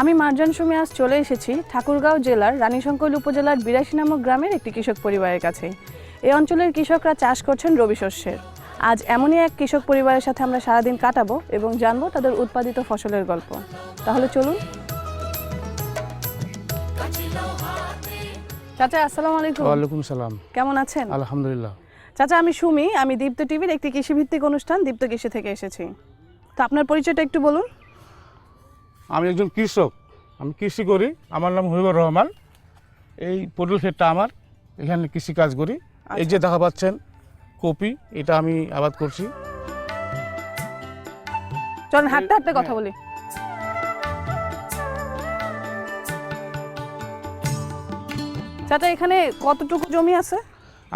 আমি মার্জান সুমি আজ চলে এসেছি ঠাকুরগাঁও জেলার রানীশঙ্কৈল উপজেলার বিরাশি নামক গ্রামের একটি কৃষক পরিবারের কাছে। এই অঞ্চলের কৃষকরা চাষ করছেন রবি শস্যের। আজ এমনই এক কৃষক পরিবারের সাথে আমরা সারাদিন কাটাবো এবং জানব তাদের উৎপাদিত ফসলের গল্প। তাহলে চলুন। চাচা আসসালামু আলাইকুম। ওয়ালাইকুম সালাম। কেমন আছেন? আলহামদুলিল্লাহ। চাচা আমি সুমি আমি দীপ্ত টিভির একটি কৃষিভিত্তিক অনুষ্ঠান দীপ্ত কৃষি থেকে এসেছি। তো আপনার পরিচয়টা একটু বলুন। আমি একজন কৃষক। আমি কৃষি করি। আমার নাম হবিবর রহমান। এই পটল ক্ষেতটা আমার। এখানে কৃষি কাজ করি। এই যে দেখা পাচ্ছেন কপি এটা আমি আবাদ করছি। চলুন হাঁটতে হাঁটতে কথা বলি। চাচা এখানে কতটুকু জমি আছে?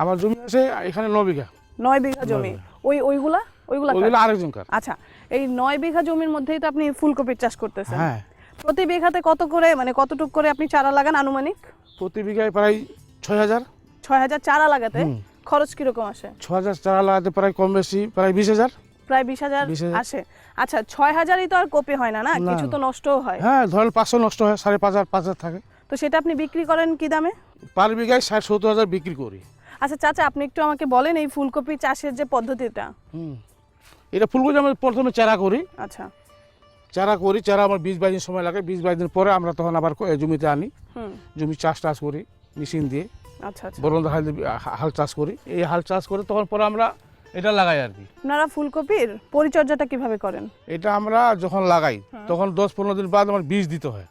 আমার জমি আছে এখানে ন বিঘা। নয় বিঘা জমি। ওই ওইগুলা? ওইগুলা? ওইগুলো আরেকজন কার আচ্ছা এই নয় বিঘা জমির মধ্যেই তো আপনি ফুলকপির চাষ করতেছেন। হ্যাঁ। প্রতি বিঘাতে কত করে মানে কতটুকু করে আপনি চারা লাগান আনুমানিক? প্রতি বিঘায় প্রায় ছয় হাজার। ছয় হাজার চারা লাগাতে? খরচ কীরকম আসে? ছ হাজার চারা লাগাতে প্রায় কম বেশি প্রায় বিশ হাজার। প্রায় বিশ হাজার আসে। আচ্ছা ছয় হাজারই তো আর কপি হয় না না? না। কিছু তো নষ্টও হয়। হ্যাঁ ধরেন পাঁচশো নষ্ট হয় সাড়ে পাঁচ হাজার পাঁচ হাজার থাকে। তো সেটা আপনি বিক্রি করেন কি দামে? পার বিঘায় ষাট সত্তর হাজার বিক্রি করি। আচ্ছা চাচা আপনি একটু আমাকে বলেন এই ফুলকপি চাষের যে পদ্ধতিটা। হুম। এটা ফুলকপি আমরা প্রথমে চারা করি। আচ্ছা। চারা করি চারা আমার বিশ বাইশ দিন সময় লাগে। বিশ বাইশ দিন পরে আমরা তখন আবার জমিতে আনি। জমি চাষ টাস করি মেশিন দিয়ে। আচ্ছা আচ্ছা। বরন্দ হাল হাল চাষ করি। এই হাল চাষ করে তখন পরে আমরা এটা লাগাই আর কি। আপনারা ফুলকপির পরিচর্যাটা কীভাবে করেন? এটা আমরা যখন লাগাই তখন দশ পনেরো দিন বাদ আমার বীজ দিতে হয়।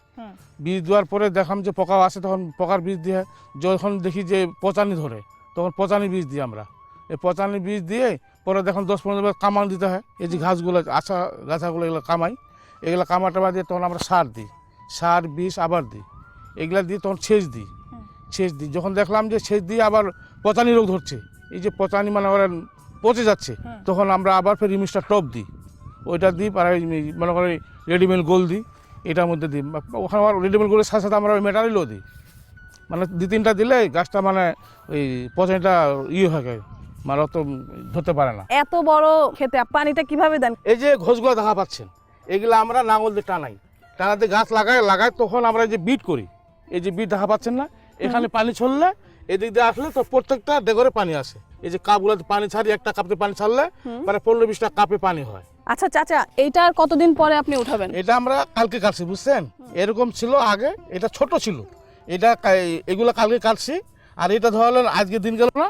বীজ দেওয়ার পরে দেখাম যে পোকা আসে তখন পোকার বীজ দিয়ে যখন দেখি যে পচানি ধরে তখন পচানি বীজ দিই আমরা। এই পচানি বীজ দিয়ে পরে দেখুন দশ পনেরো বাদ কামান দিতে হয়। এই যে ঘাসগুলো আশা গাছাগুলো এগুলো কামাই। এগুলো কামা টামা দিয়ে তখন আমরা সার দিই। সার বিষ আবার দিই। এগুলা দিয়ে তখন সেচ দিই। সেচ দিই। যখন দেখলাম যে সেচ দিয়ে আবার পচানি রোগ ধরছে এই যে পচানি মানে ওরা পচে যাচ্ছে তখন আমরা আবার ফের রিমিক্সটা টপ দিই। ওইটা দিই আর ওই মনে করি রেডিমেড গোল দিই এটার মধ্যে দিই। ওখানে আবার রেডিমেড গোলের সাথে সাথে আমরা ওই মেটারিলও দিই। মানে দু তিনটা দিলে গাছটা মানে ওই পচানিটা ইয়ে হয়ে যায়। মানে অত ধরতে পারে না। এত বড় খেতে পানিটা কীভাবে দেন? এই যে ঘোষগুলো দেখা পাচ্ছেন এগুলো আমরা নাঙল দিয়ে টানাই। টানাতে গাছ লাগাই লাগাই তখন আমরা এই যে বিট করি। এই যে বিট দেখা পাচ্ছেন না? এখানে পানি ছড়লে এদিক দিয়ে আসলে তো প্রত্যেকটা ডেগরে পানি আসে। এই যে কাপগুলোতে পানি ছাড়ি একটা কাপতে পানি ছাড়লে মানে পনেরো বিশটা কাপে পানি হয়। আচ্ছা চাচা এইটা আর কতদিন পরে আপনি উঠাবেন? এটা আমরা কালকে কাটছি বুঝছেন? এরকম ছিল আগে এটা ছোট ছিল। এটা এগুলো কালকে কাটছি আর এটা ধরলেন আজকে দিন গেল না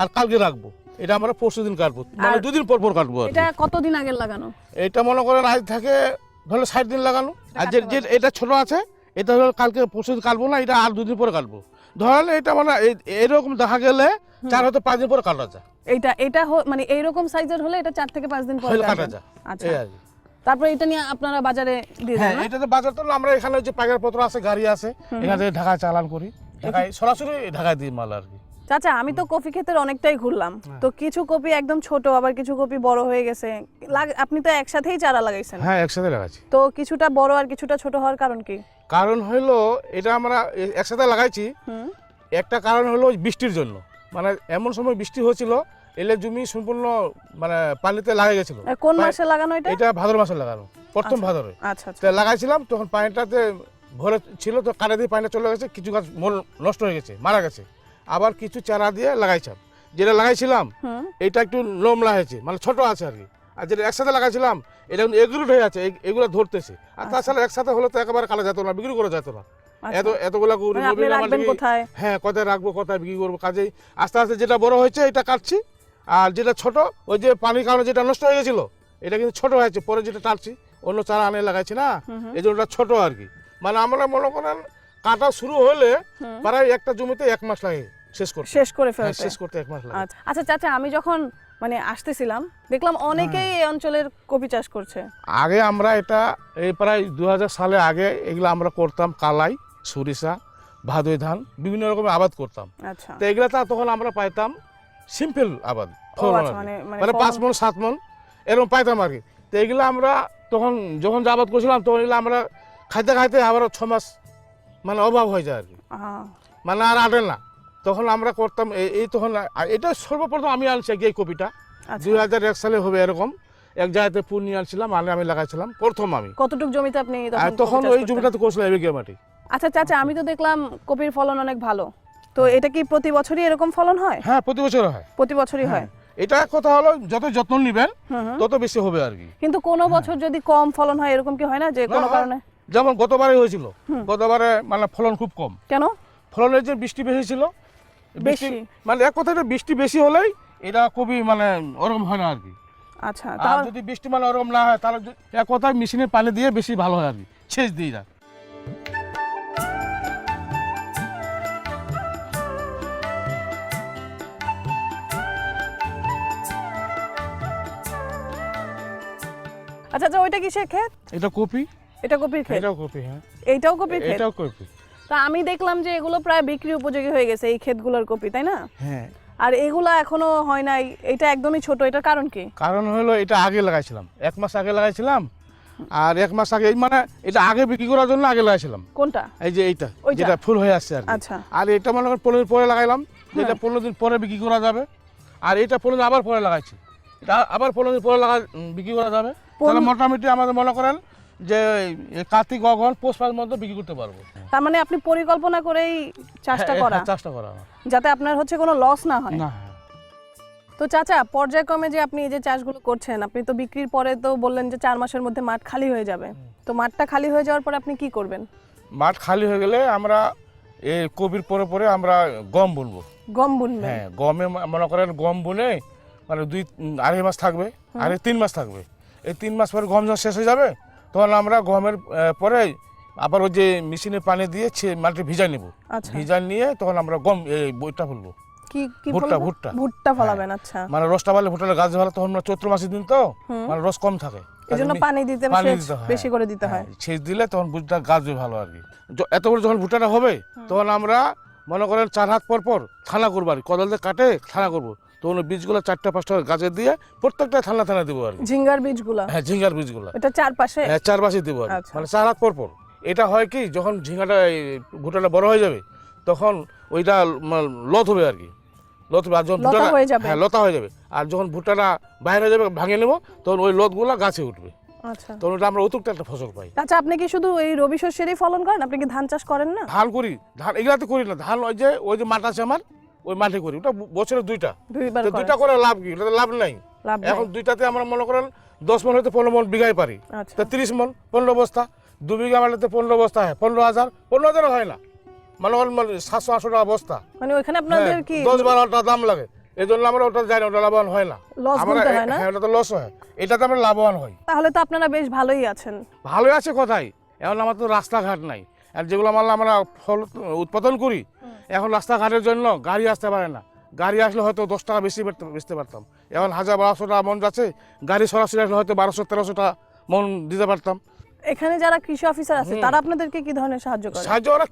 আর কালকে রাখব। এটা আমরা পরশু দিন কাটবো। মানে দুদিন পর পর কাটবো এটা কতদিন আগে লাগানো? এটা মনে করেন আজ থাকে ধরো ষাট দিন লাগানো। আর যে যে এটা ছোট আছে এটা হলো কালকে পরশু দিন কাটবো না এটা আর দুদিন পরে কাটবো। ধরেন এটা মানে এরকম দেখা গেলে চার হতে পাঁচ দিন পরে কাটা যায়। এটা হ- মানে এইরকম সাইজের হলে এটা চার থেকে পাঁচ দিন পরে কাটা যায়। আচ্ছা। তারপরে এটা নিয়ে আপনারা বাজারে দিয়ে দেন না? এটাতে বাজার তো আমরা এখানে যে পাইকার পত্র আছে গাড়ি আছে এখান ঢাকায় চালান করি। ঢাকায় সরাসরি ঢাকায় দিই মাল আর কি। চাচা আমি তো কফি ক্ষেতের অনেকটাই ঘুরলাম। তো কিছু কপি একদম ছোট আবার কিছু কপি বড় হয়ে গেছে। আপনি তো একসাথেই চারা লাগাইছেন। হ্যাঁ একসাথে লাগাচ্ছি। তো কিছুটা বড় আর কিছুটা ছোট হওয়ার কারণ কি? কারণ হলো এটা আমরা একসাথে লাগাইছি। হুম। একটা কারণ হলো বৃষ্টির জন্য। মানে এমন সময় বৃষ্টি হয়েছিল এলে জমি সম্পূর্ণ মানে পানিতে লাগা গেছিল। কোন মাসে লাগানো এটা? এটা ভাদর মাসে লাগানো প্রথম ভাদরে। আচ্ছা আচ্ছা। তা লাগাইছিলাম তখন পানিটাতে ভরে ছিল তো কাটা দিয়ে পানিটা চলে গেছে কিছু গাছ মর- নষ্ট হয়ে গেছে মারা গেছে। আবার কিছু চারা দিয়ে লাগাইছিলাম যেটা লাগাইছিলাম এটা একটু লোমলা হয়েছে মানে ছোট আছে আর কি। আর যেটা একসাথে লাগাইছিলাম এটা কিন্তু এগ্রুট হয়ে আছে এগুলো ধরতেছে। আর তাছাড়া একসাথে হলে তো একেবারে কালা যেত না বিক্রি করা যেত না। আচ্ছা। এত এতগুলা মানে হ্যাঁ কোথায় রাখব কোথায় বিক্রি করব? কাজেই আস্তে আস্তে যেটা বড় হয়েছে এটা কাটছি। আর যেটা ছোট ওই যে পানির কারণে যেটা নষ্ট হয়ে গেছিল এটা কিন্তু ছোট হয়েছে পরে যেটা টাটছি অন্য চারা আনে লাগাইছি না। এই জন্য ছোট আর কি। মানে আমরা মনে করেন কাটা শুরু হলে প্রায় একটা জমিতে এক মাস লাগে শেষ করতে। শেষ করে হ্যাঁ, ফেলতে। শেষ করতে এক মাস লাগে। আচ্ছা আচ্ছা চাচা আমি যখন মানে আসতেছিলাম দেখলাম অনেকেই। এই অঞ্চলের কপি চাষ করছে। আগে আমরা এটা এই প্রায় দু হাজার সালে আগে এগুলো আমরা করতাম কালাই সরিষা ভাদই ধান বিভিন্ন রকমের আবাদ করতাম। আচ্ছা। তো এগুলো তখন আমরা পাইতাম সিম্পল আবাদ আচ্ছা। মানে- মানে মানে পাঁচ মন সাত মন এরকম পাইতাম আর কি। তো এগুলো আমরা তখন যখন আবাদ করছিলাম তখন এগুলো আমরা খাইতে খাইতে আবার ছ মাস মানে অভাব হয়ে যায় আর কি। মানে আর আটে না। তখন আমরা করতাম এই- এই তখন এটা সর্বপ্রথম আমি আনছি এই কপিটা। আচ্ছা। দুই হাজার এক সালে হবে এরকম। এক জায়গাতে নিয়ে আনছিলাম আনে আমি লাগাইছিলাম প্রথম আমি। কতটুকু জমিতে আপনি তখন ওই? জমিটাতে করছিলাম এবিকে মাটি। আচ্ছা চাচা আমি তো দেখলাম কপির ফলন অনেক ভালো। তো এটা কি প্রতি বছরই এরকম ফলন হয়? হ্যাঁ প্রতি বছর হয়। প্রতি বছরই হয়। এটা কথা হলো যত যত্ন নিবেন। তত বেশি হবে আর কি। কিন্তু কোনো বছর যদি কম ফলন হয় এরকম কি হয় না যে কোনো কারণে? যেমন গতবারে হয়েছিল। গতবারে মানে ফলন খুব কম। কেন? ফলনের যে বৃষ্টি বেশি ছিল বেশি? মানে এক কথায় বৃষ্টি বেশি হলেই এটা খুবই মানে ওরকম হয় না আর কি। আচ্ছা আর যদি বৃষ্টি মানে ওরকম না হয় তাহলে এক কথায় মেশিনের পানি দিয়ে বেশি ভালো হয় আর কি। সেচ দিয়ে যায়। আচ্ছা আচ্ছা ওইটা কিসের ক্ষেত? এটা কপি। এটা কপির ক্ষেত? এটাও কপি হ্যাঁ। এইটাও কপির ক্ষেত? এটাও কপি। তা আমি দেখলাম যে এগুলো প্রায় বিক্রি উপযোগী হয়ে গেছে এই ক্ষেতগুলোর কপি তাই না? হ্যাঁ। আর এগুলা এখনও হয় নাই এটা একদমই ছোট এটার কারণ কি? কারণ হলো এটা আগে লাগাইছিলাম এক মাস আগে লাগাইছিলাম আর এক মাস আগে মানে এটা আগে বিক্রি করার জন্য আগে লাগাইছিলাম। কোনটা? এই যে এইটা? যেটা ফুল হয়ে আসছে আর আচ্ছা। আর এটা মনে করেন পনেরো পরে লাগাইলাম যেটা হ্যাঁ। পনেরো দিন পরে বিক্রি করা যাবে আর এটা পনেরো দিন আবার পরে লাগাইছি। এটা আবার পনেরো দিন পরে লাগা বিক্রি করা যাবে। তাহলে মোটামুটি আমাদের মনে করেন যে কার্তিক অগন পৌষ মধ্যে বিক্রি করতে পারব। তার মানে আপনি পরিকল্পনা করেই চাষটা হ্যাঁ, করা? হ্যাঁ, চাষটা করা। যাতে আপনার হচ্ছে কোনো লস না হয়। না হ্যাঁ। তো চাচা পর্যায়ক্রমে যে আপনি এই যে চাষগুলো করছেন আপনি তো বিক্রির পরে তো বললেন যে চার মাসের মধ্যে মাঠ খালি হয়ে যাবে। তো মাঠটা খালি হয়ে যাওয়ার পরে আপনি কি করবেন? মাঠ খালি হয়ে গেলে আমরা এই কবির পরে পরে আমরা গম বুনবো। গম বুনবেন? হ্যাঁ গমে মনে করেন গম বুনে মানে দুই আড়াই মাস থাকবে আড়াই তিন মাস থাকবে। এই তিন মাস পরে গম যখন শেষ হয়ে যাবে তখন আমরা গমের পরে আবার ওই যে মেশিনে পানি দিয়ে মাটি ভিজাই নেব। আচ্ছা। ভিজাই নিয়ে তখন আমরা গম এই বইটা ফুলবো। কি কি ভুট্টা, ভুট্টা। ভুট্টা ফলাবেন আচ্ছা। মানে রসটা পারলে ভুট্টার গাছ ভালো তখন চৈত্র মাসের দিন তো মানে রস কম থাকে। এই জন্য পানি দিতে বেশি করে দিতে হয়। হ্যাঁ, সেচ দিলে তখন ভুট্টা গাছ ভালো আর কি। এত বড় যখন ভুট্টাটা হবে তখন আমরা মনে করেন চার হাত পর পর থানা করব আর কোদাল দিয়ে কাটে থানা করব। তখন বীজগুলো চারটা পাঁচটা গাছে দিয়ে প্রত্যেকটা থানা থানা দেবো আর ঝিঙ্গার বীজগুলা? হ্যাঁ ঝিঙ্গার বীজগুলো। এটা চারপাশে? হ্যাঁ চার পাশে দেবো আর আচ্ছা। মানে চার হাত পর পর। এটা হয় কি যখন ঝিঙ্গাটা বড় হয়ে যাবে তখন ওইটা লত হবে আর কি। লত আর যখন হয়ে যাবে। লতা হয়ে যাবে। আর যখন ভুট্টাটা বাইরে হয়ে যাবে ভাঙে নেব তখন ওই লতগুলো গাছে উঠবে। আচ্ছা। তখন ওটা আমরা অতুকটা একটা ফসল পাই। আচ্ছা আপনি কি শুধু এই রবি শস্যেরই ফলন করেন? আপনি কি ধান চাষ করেন না? ধান করি। ধান এগুলাতে করি না। ধান ওই যে ওই যে মাঠ আছে আমার ওই মাঠে করি ওটা বছরে দুইটা। দুইটা করে লাভ কি? ওটাতে লাভ নাই। এখন দুইটাতে আমরা মনে করেন দশ মন হয়তো পনেরো মন বিঘায় পারি। আচ্ছা। তো তিরিশ মন পনেরো বস্তা। দু বিঘা মাটিতে পনেরো বস্তা হয় পনেরো হাজার পনেরো হাজার হয় না। মানে সাতশো আটশো টাকা বস্তা। মানে ওখানে আপনাদের হ্যাঁ, কি দশ বারো টাকা দাম লাগে। এই জন্য আমরা ওটা যাই না ওটা লাভবান হয় না। আমরা হয় ওটা তো লস হয়। এটাতে আমরা লাভবান হই। তাহলে তো আপনারা বেশ ভালোই আছেন। ভালো আছে কোথায় এখন আমার তো রাস্তাঘাট নাই। আর যেগুলো মাল আমরা ফল উৎপাদন করি এখন রাস্তাঘাটের জন্য গাড়ি আসতে পারে না। গাড়ি আসলে হয়তো দশ টাকা বেশি বেচতে- পারতাম। এখন হাজার বারোশো টাকা মন যাচ্ছে গাড়ি সরাসরি আসলে হয়তো বারোশো তেরোশো টাকা মন দিতে পারতাম। এখানে যারা কৃষি অফিসার আছে তারা আপনাদেরকে কি ধরনের সাহায্য করে? সাহায্য ওরা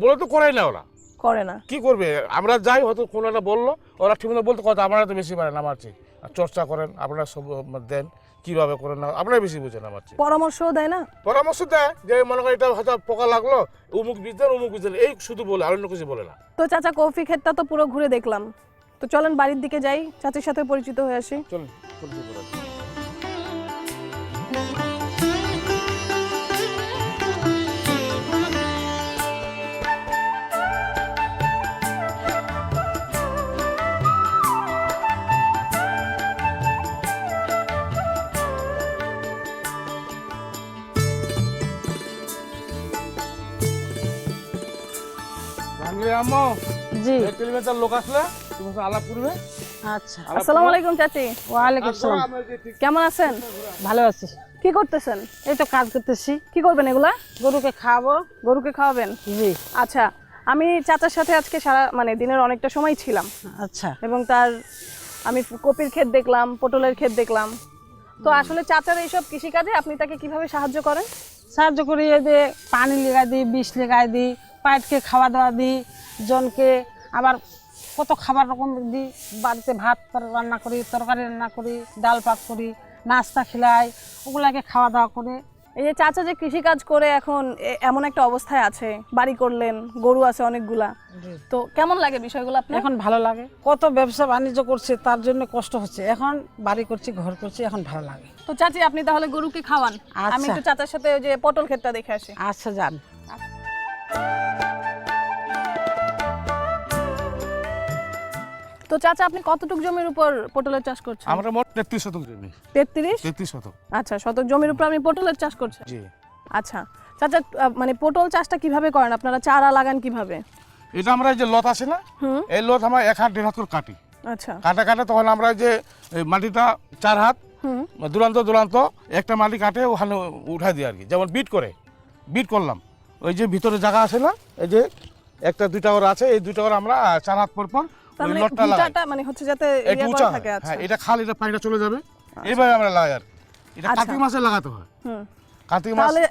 বলে তো করাই না ওরা। করে না। কি করবে? আমরা যাই হয়তো কোনো একটা বলল ওরা ঠিক মতো বলতে কথা আপনারা তো বেশি পারেন আমার চেয়ে। আর চর্চা করেন আপনারা সব দেন। কীভাবে করে না? আপনার বেশি বুঝেন আমার চেয়ে। পরামর্শও দেয় না? পরামর্শ দেয় যে মনে করেন এটা হয়তো পোকা লাগল উমুক বীজ দেন উমুক বীজ দেন এই শুধু বলে আর অন্য কিছু বলে না। তো চাচা কফি ক্ষেতটা তো পুরো ঘুরে দেখলাম। তো চলেন বাড়ির দিকে যাই চাচির সাথে পরিচিত হয়ে আসি। চলুন পরিচিত আম্মা জি। টেলিভিশন লোক আসলে তুমি আলাপ করবে। আচ্ছা। আসসালামু আলাইকুম চাচি। ওয়ালাইকুম আসসালাম। কেমন আছেন? ভালো আছি। কি করতেছেন? এই তো কাজ করতেছি। কি করবেন এগুলা? গরুকে খাওয়াবো। গরুকে খাওয়াবেন? জি। আচ্ছা আমি চাচার সাথে আজকে সারা মানে দিনের অনেকটা সময় ছিলাম। আচ্ছা। এবং তার আমি কপির ক্ষেত দেখলাম পটলের ক্ষেত দেখলাম। তো আসলে চাচার এইসব কৃষিকাজে আপনি তাকে কীভাবে সাহায্য করেন? সাহায্য করি এই যে পানি লেগাই দিই বিষ লেগাই দিই পাইটকে খাওয়া দাওয়া দিই জনকে আবার কত খাবার রকম দিই বাড়িতে ভাত রান্না করি তরকারি রান্না করি ডাল পাক করি নাস্তা খিলাই ওগুলাকে খাওয়া দাওয়া করে। এই যে চাচা যে কৃষিকাজ করে এখন এমন একটা অবস্থায় আছে বাড়ি করলেন গরু আছে অনেকগুলা। তো কেমন লাগে বিষয়গুলো আপনার? এখন ভালো লাগে। কত ব্যবসা বাণিজ্য করছে তার জন্য কষ্ট হচ্ছে। এখন বাড়ি করছি ঘর করছি এখন ভালো লাগে। তো চাচি আপনি তাহলে গরুকে খাওয়ান? আচ্ছা। আমি একটু চাচার সাথে ওই যে পটল ক্ষেতটা দেখে আসি। আচ্ছা যান। তো চাচা আপনি কতটুক জমির উপর পটলের চাষ করছেন? আমরা মোট তেত্রিশ শতক জমি। তেত্রিশ? তেত্রিশ শতক। আচ্ছা শতক জমির উপর আপনি পটলের চাষ করছেন? জি। আচ্ছা চাচা মানে পটল চাষটা কীভাবে করেন? আপনারা চারা লাগান কীভাবে? এটা আমরা এই যে লত আছে না হুম। এই লত আমরা এক হাত দেড় হাত করে কাটি। আচ্ছা। কাটা কাটা তখন আমরা এই যে মাটিটা চার হাত হুম। দুরান্ত দুরান্ত একটা মাটি কাটে ওখানে উঠাই দিই আর কি। যেমন বিট করে বিট করলাম। ওই যে ভিতরে জায়গা আছে না এই যে একটা দুইটা করে আছে এই দুইটা করে আমরা চার হাত পর পর তার মানে ভিটাটা মানে হচ্ছে যাতে একটু ইয়ে করা থাকে আচ্ছা হ্যাঁ এটা খাল এটা পানিটা চলে যাবে। এইভাবে আমরা লাগাই এটা আচ্ছা। কার্তিক মাসে লাগাতে হয়। হুম। কার্তিক মাস তাহলে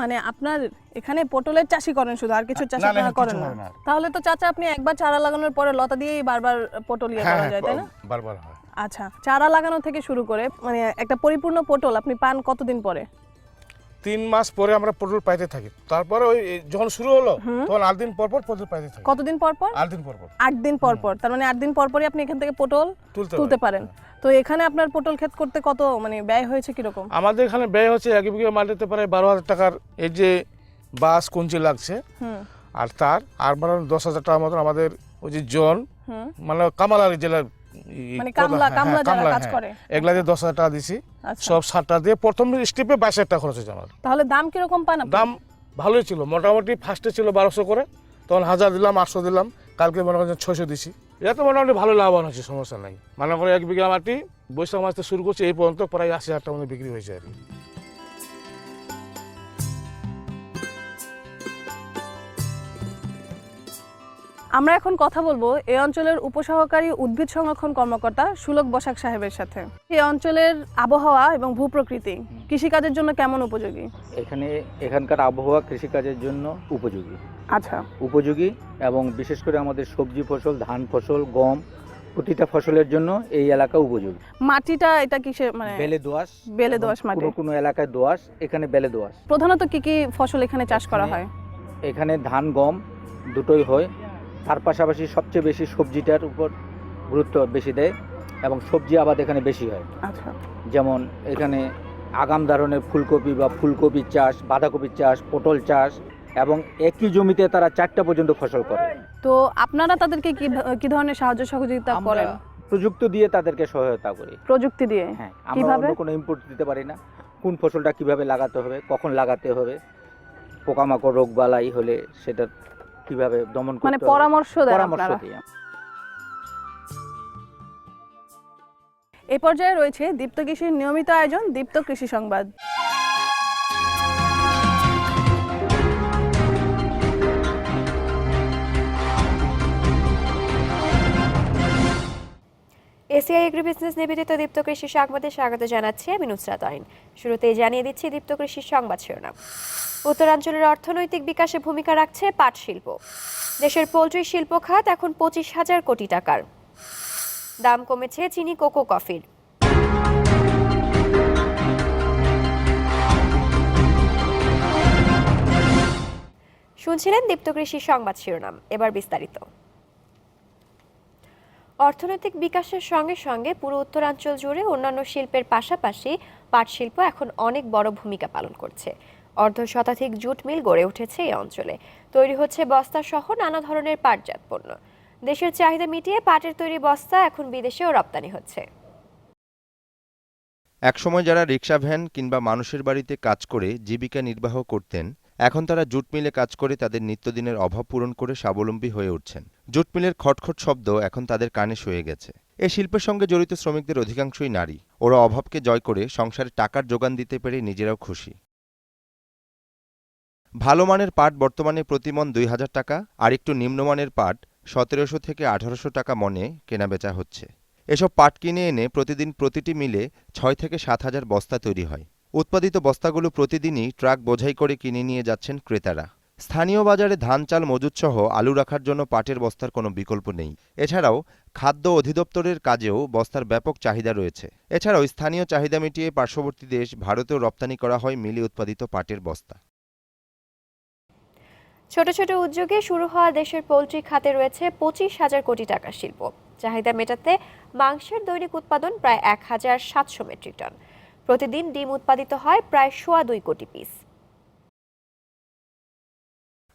মানে আপনার এখানে পটলের চাষই করেন শুধু আর কিছু চাষ আপনারা করেন না। তাহলে তো চাচা আপনি একবার চারা লাগানোর পরে লতা দিয়েই বারবার পটল ইয়ে হ্যাঁ করা হ্যাঁ যায় তাই না? বারবার হয়। আচ্ছা চারা লাগানো থেকে শুরু করে মানে একটা পরিপূর্ণ পটল আপনি পান কতদিন পরে? তিন মাস পরে আমরা পটল পাইতে থাকি। তারপরে ওই যখন শুরু হলো তখন আট দিন পর পর পটল পাইতে থাকি। কতদিন পর পর আট দিন পর পর আট দিন পর পর তার মানে আট দিন পর পরই আপনি এখান থেকে পটল তুলতে পারেন। তো এখানে আপনার পটল ক্ষেত করতে কত মানে ব্যয় হয়েছে কীরকম? আমাদের এখানে ব্যয় হচ্ছে এক বিঘে মাটিতে প্রায় বারো হাজার টাকার এই যে বাস কঞ্চি লাগছে। আর তার আর মানে দশ হাজার টাকার মতন আমাদের ওই যে জন মানে কামালার জেলার মানে কামলা- হ্যাঁ, কামলা হ্যাঁ, যারা কাজ হ্যাঁ। করে। এগুলা দিয়ে দশ হাজার টাকা দিছি। আচ্ছা। সব সারটা দিয়ে প্রথম স্টেপে বাইশ হাজার টাকা খরচ হয়েছে আমার। তাহলে দাম পান দাম ভালোই ছিল। মোটামুটি ফার্স্টে ছিল বারোশো করে। তখন হাজার দিলাম আটশো দিলাম। কালকে মনে করেন দিছি। এটা তো মোটামুটি ভালো লাভবান হচ্ছে সমস্যা নাই। মনে করে এক বিঘা মাটি বৈশাখ মাস থেকে শুরু করছি এই পর্যন্ত প্রায় আশি হাজার টাকা বিক্রি হয়েছে আর কি। আমরা এখন কথা বলব এই অঞ্চলের উপসহকারী উদ্ভিদ সংরক্ষণ কর্মকর্তা সুলক বসাক সাহেবের সাথে। এই অঞ্চলের আবহাওয়া এবং ভূপ্রকৃতি কৃষিকাজের জন্য কেমন উপযোগী? এখানে এখানকার আবহাওয়া কৃষিকাজের জন্য উপযোগী। আচ্ছা। উপযোগী এবং বিশেষ করে আমাদের সবজি ফসল ধান ফসল গম প্রতিটা ফসলের জন্য এই এলাকা উপযোগী। মাটিটা এটা কিসে মানে বেলে দোয়াশ বেলে দোআঁশ মাটি। কোনো কোনো এলাকায় দোয়াশ এখানে বেলে দোয়াশ প্রধানত কি কি ফসল এখানে চাষ করা হয়? এখানে ধান গম দুটোই হয়। তার পাশাপাশি সবচেয়ে বেশি সবজিটার উপর গুরুত্ব বেশি দেয় এবং সবজি আবাদ এখানে বেশি হয়। আচ্ছা। যেমন এখানে আগাম ধরনের ফুলকপি বা ফুলকপির চাষ বাঁধাকপির চাষ পটল চাষ এবং একই জমিতে তারা চারটা পর্যন্ত ফসল করে। তো আপনারা তাদেরকে কি কি ধরনের সাহায্য সহযোগিতা করেন? প্রযুক্তি দিয়ে তাদেরকে সহায়তা করি। প্রযুক্তি দিয়ে? হ্যাঁ আমরা? অন্য কোনো ইনপুট দিতে পারি না। কোন ফসলটা কীভাবে লাগাতে হবে কখন লাগাতে হবে পোকামাকড় রোগ বালাই হলে সেটা কীভাবে দমন করতে মানে পরামর্শ দেন পরামর্শ দিই এই পর্যায়ে রয়েছে দীপ্ত কৃষির নিয়মিত আয়োজন দীপ্ত কৃষি সংবাদ। এসিআই এগ্রি বিজনেস নিবেদিত দীপ্ত কৃষি সংবাদে স্বাগত জানাচ্ছি আমি নুসরাত আইন। শুরুতেই জানিয়ে দিচ্ছি দীপ্ত কৃষি সংবাদ শিরোনাম। উত্তরাঞ্চলের অর্থনৈতিক বিকাশে ভূমিকা রাখছে পাট শিল্প। দেশের পোলট্রি শিল্প খাত এখন পঁচিশ হাজার কোটি টাকার। দাম কমেছে চিনি কোকো কফির। শুনছিলেন দীপ্ত কৃষির সংবাদ শিরোনাম। এবার বিস্তারিত। অর্থনৈতিক বিকাশের সঙ্গে সঙ্গে পুরো উত্তরাঞ্চল জুড়ে অন্যান্য শিল্পের পাশাপাশি পাট শিল্প এখন অনেক বড় ভূমিকা পালন করছে। অর্ধ শতাধিক জুট মিল গড়ে উঠেছে এই অঞ্চলে। তৈরি হচ্ছে বস্তা সহ নানা ধরনের পাটজাত পণ্য। দেশের চাহিদা মিটিয়ে পাটের তৈরি বস্তা এখন বিদেশেও রপ্তানি হচ্ছে। একসময় যারা রিক্সা ভ্যান কিংবা মানুষের বাড়িতে কাজ করে জীবিকা নির্বাহ করতেন এখন তারা জুট মিলে কাজ করে তাদের নিত্যদিনের অভাব পূরণ করে স্বাবলম্বী হয়ে উঠছেন। জুট মিলের খটখট শব্দ এখন তাদের কানে সয়ে গেছে। এ শিল্পের সঙ্গে জড়িত শ্রমিকদের অধিকাংশই নারী। ওরা অভাবকে জয় করে সংসারে টাকার যোগান দিতে পেরে নিজেরাও খুশি। ভালো মানের পাট বর্তমানে প্রতিমন দুই হাজার টাকা আর একটু নিম্নমানের পাট সতেরোশো থেকে আঠারোশো টাকা মনে কেনাবেচা হচ্ছে। এসব পাট কিনে এনে প্রতিদিন প্রতিটি মিলে ছয় থেকে সাত হাজার বস্তা তৈরি হয়। উৎপাদিত বস্তাগুলো প্রতিদিনই ট্রাক বোঝাই করে কিনে নিয়ে যাচ্ছেন ক্রেতারা। স্থানীয় বাজারে ধান, চাল মজুদসহ আলু রাখার জন্য পাটের বস্তার কোনো বিকল্প নেই। এছাড়াও খাদ্য অধিদপ্তরের কাজেও বস্তার ব্যাপক চাহিদা রয়েছে। এছাড়াও স্থানীয় চাহিদা মিটিয়ে পার্শ্ববর্তী দেশ ভারতেও রপ্তানি করা হয় মিলে উৎপাদিত পাটের বস্তা। ছোট ছোট উদ্যোগে শুরু হওয়া দেশের পোলট্রি খাতে রয়েছে পঁচিশ হাজার কোটি টাকার শিল্প। চাহিদা মেটাতে মাংসের দৈনিক উৎপাদন প্রায় এক হাজার সাতশো মেট্রিক টন। প্রতিদিন ডিম উৎপাদিত হয় প্রায় সোয়া দুই কোটি পিস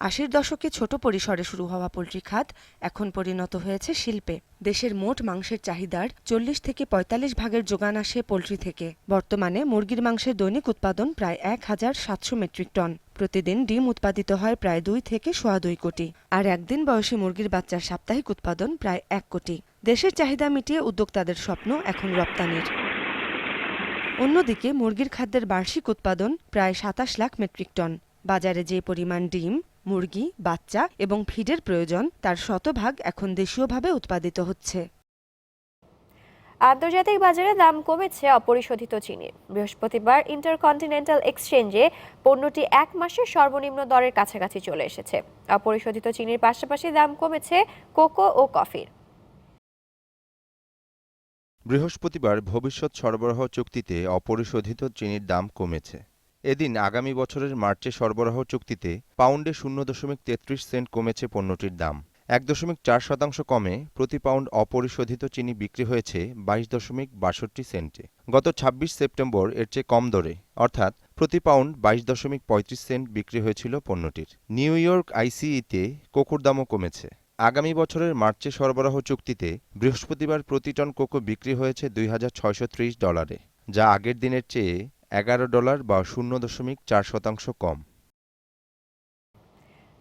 আশির দশকে ছোট পরিসরে শুরু হওয়া পোলট্রি খাত এখন পরিণত হয়েছে শিল্পে। দেশের মোট মাংসের চাহিদার চল্লিশ থেকে পঁয়তাল্লিশ ভাগের যোগান আসে পোলট্রি থেকে। বর্তমানে মুরগির মাংসের দৈনিক উৎপাদন প্রায় এক হাজার সাতশো মেট্রিক টন। প্রতিদিন ডিম উৎপাদিত হয় প্রায় দুই থেকে সোয়া দুই কোটি। আর একদিন বয়সী মুরগির বাচ্চার সাপ্তাহিক উৎপাদন প্রায় এক কোটি। দেশের চাহিদা মিটিয়ে উদ্যোক্তাদের স্বপ্ন এখন রপ্তানির। অন্যদিকে মুরগির খাদ্যের বার্ষিক উৎপাদন প্রায় সাতাশ লাখ মেট্রিক টন। বাজারে যে পরিমাণ ডিম, মুরগি, বাচ্চা এবং ফিডের প্রয়োজন, তার শতভাগ এখন দেশীয়ভাবে উৎপাদিত হচ্ছে। আন্তর্জাতিক বাজারে দাম কমেছে অপরিশোধিত চিনির বৃহস্পতিবার ইন্টারকন্টিনেন্টাল এক্সচেঞ্জে পণ্যটি এক মাসের সর্বনিম্ন দরের কাছাকাছি চলে এসেছে। অপরিশোধিত চিনির পাশাপাশি দাম কমেছে কোকো ও কফির। বৃহস্পতিবার ভবিষ্যৎ সরবরাহ চুক্তিতে অপরিশোধিত চিনির দাম কমেছে। এদিন আগামী বছরের মার্চে সরবরাহ চুক্তিতে পাউন্ডে শূন্য দশমিক তেত্রিশ সেন্ট কমেছে পণ্যটির দাম। এক দশমিক চার শতাংশ কমে প্রতি পাউন্ড অপরিশোধিত চিনি বিক্রি হয়েছে বাইশ দশমিক বাষট্টি সেন্টে। গত ছাব্বিশ সেপ্টেম্বর এর চেয়ে কম দরে, অর্থাৎ প্রতি পাউন্ড বাইশ দশমিক পঁয়ত্রিশ সেন্ট বিক্রি হয়েছিল পণ্যটির। নিউ ইয়র্ক আইসিইতে কোকোর দামও কমেছে। আগামী বছরের মার্চে সরবরাহ চুক্তিতে বৃহস্পতিবার প্রতি টন কোকো বিক্রি হয়েছে দুই হাজার ছয়শো ত্রিশ ডলারে, যা আগের দিনের চেয়ে এগারো ডলার বা শূন্য দশমিক চার শতাংশ কম।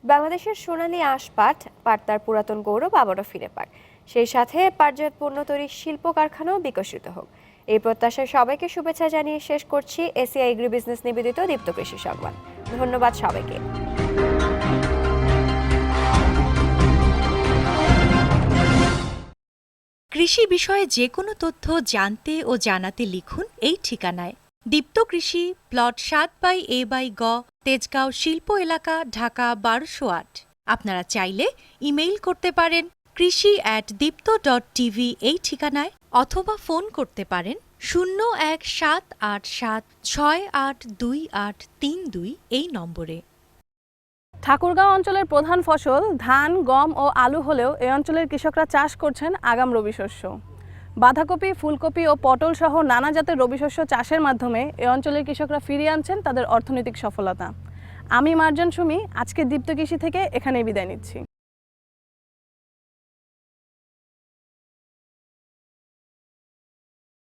বাংলাদেশের সোনালী আঁশ পাট তার পুরাতন গৌরব আবারও ফিরে পাক সেই সাথে পাটজাত পণ্য তৈরির শিল্প কারখানাও বিকশিত হোক। এই প্রত্যাশায় সবাইকে শুভেচ্ছা জানিয়ে শেষ করছি এসিআই এগ্রি বিজনেস নিবেদিত দীপ্ত কৃষি সংবাদ। ধন্যবাদ সবাইকে। কৃষি বিষয়ে যে কোনো তথ্য জানতে ও জানাতে লিখুন এই ঠিকানায়। দীপ্ত কৃষি, প্লট সাত বাই এ বাই গ, তেজগাঁও শিল্প এলাকা, ঢাকা বারোশো আট। আপনারা চাইলে ইমেইল করতে পারেন কৃষি অ্যাট দীপ্ত ডট টিভি এই ঠিকানায় অথবা ফোন করতে পারেন শূন্য এক সাত আট সাত ছয় আট দুই আট তিন দুই এই নম্বরে। ঠাকুরগাঁও অঞ্চলের প্রধান ফসল ধান, গম ও আলু হলেও এই অঞ্চলের কৃষকরা চাষ করছেন আগাম রবি শস্য। বাঁধাকপি, ফুলকপি ও পটল সহ নানা জাতের রবি শস্য চাষের মাধ্যমে এই অঞ্চলের কৃষকরা ফিরিয়ে আনছেন তাদের অর্থনৈতিক সফলতা। আমি মার্জন সুমি, আজকে দীপ্ত কৃষি থেকে এখানেই বিদায় নিচ্ছি।